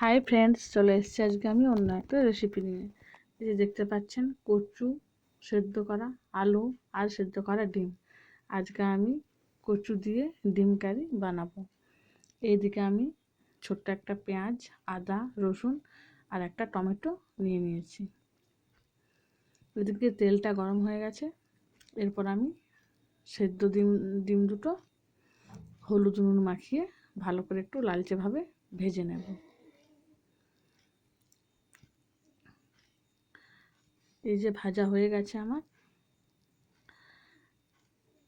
Hi friends চলে এসেছি আজকে আমি অন্য একটা রেসিপি নিয়ে। এই যে দেখতে পাচ্ছেন, কচু সেদ্ধ করা আলু আর সেদ্ধ করা ডিম। আজকে আমি কচু দিয়ে ডিম কারি বানাবো। এইদিকে আমি ছোট্ট একটা পেঁয়াজ, আদা, রসুন আর একটা টমেটো নিয়ে নিয়েছি। এদিকে তেলটা গরম হয়ে গেছে। এরপর আমি সেদ্ধ ডিম ডিম দুটো হলুদ নুন মাখিয়ে ভালো করে একটু লালচেভাবে ভেজে নেব। এই যে ভাজা হয়ে গেছে আমার।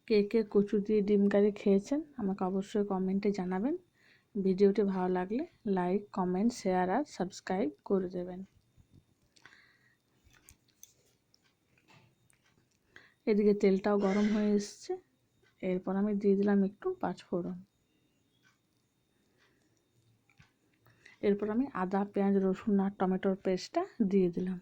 কে কে কচু দিয়ে ডিম কারি খেয়েছেন আমাকে অবশ্যই কমেন্টে জানাবেন। ভিডিওটি ভালো লাগলে লাইক, কমেন্ট, শেয়ার আর সাবস্ক্রাইব করে দেবেন। এদিকে তেলটাও গরম হয়ে এসছে। এরপর আমি দিয়ে দিলাম একটু পাঁচফোড়ন এরপর আমি আদা, পেঁয়াজ, রসুন আর টমেটোর পেস্টটা দিয়ে দিলাম।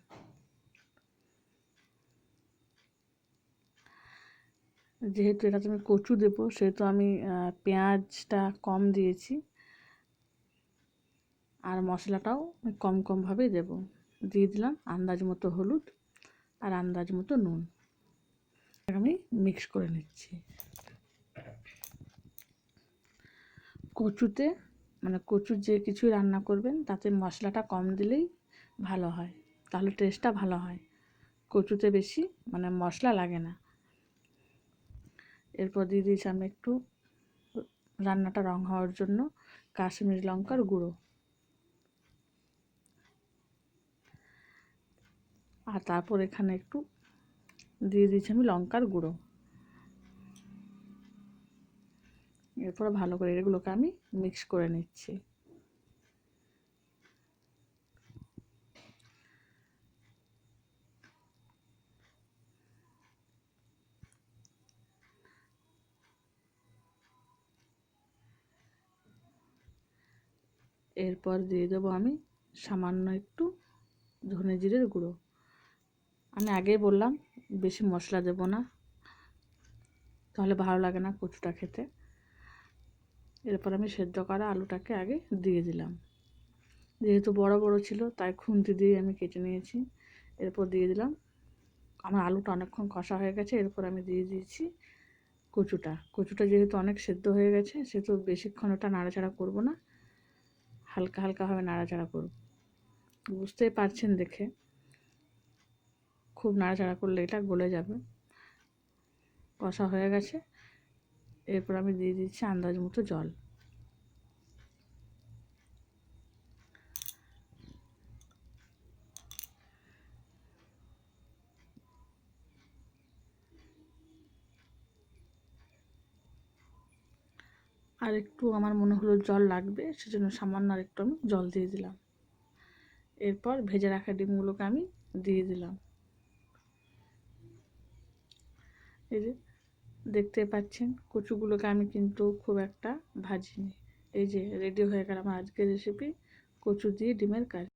যেহেতু এটা আমি কচু দেবো, সেহেতু আমি পেঁয়াজটা কম দিয়েছি। আর মশলাটাও কম কমভাবেই দেব। দিয়ে দিলাম আন্দাজ মতো হলুদ আর আন্দাজ মতো নুন। আমি মিক্স করে নিচ্ছি। কচুতে মানে কচুর যে কিছু রান্না করবেন, তাতে মশলাটা কম দিলেই ভালো হয়। তাহলে টেস্টটা ভালো হয়। কচুতে বেশি মানে মশলা লাগে না। এরপর দিয়ে দিয়েছি আমি একটু রান্নাটা রং হওয়ার জন্য কাশ্মীরি লঙ্কার গুঁড়ো। আর তারপর এখানে একটু দিয়ে দিয়েছি আমি লঙ্কার গুঁড়ো। এরপরে ভালো করে এগুলোকে আমি মিক্স করে নিচ্ছি। এরপর দিয়ে দেবো আমি সামান্য একটু ধনে জিরের গুঁড়ো। আমি আগেই বললাম, বেশি মশলা দেব না, তাহলে ভালো লাগে না কচুটা খেতে। এরপর আমি সেদ্ধ করা আলুটাকে আগে দিয়ে দিলাম। যেহেতু বড় বড় ছিল, তাই খুন্তি দিয়ে আমি কেটে নিয়েছি। এরপর দিয়ে দিলাম, আমার আলুটা অনেকক্ষণ কষা হয়ে গেছে, এরপর আমি দিয়ে দিয়েছি কচুটা। কচুটা যেহেতু অনেক সেদ্ধ হয়ে গেছে, সেহেতু বেশিক্ষণ ওটা নাড়াচাড়া করব না। হালকা হালকাভাবে নাড়াচাড়া করব বুঝতে পারছেন দেখে। খুব নাড়াচাড়া করলে এটা গলে যাবে। কষা হয়ে গেছে। এরপর আমি দিয়ে দিচ্ছি আন্দাজ মতো জল। আর একটু আমার মনে হলো জল লাগবে, সেজন্য সামান্য আর একটু আমি জল দিয়ে দিলাম। এরপর ভেজে রাখা ডিমগুলোকে আমি দিয়ে দিলাম। এই যে দেখতে পাচ্ছেন, কচুগুলোকে আমি কিন্তু খুব একটা ভাজিনি। এই যে রেডি হয়ে গেল আমার আজকের রেসিপি কচু দিয়ে ডিমের কারি।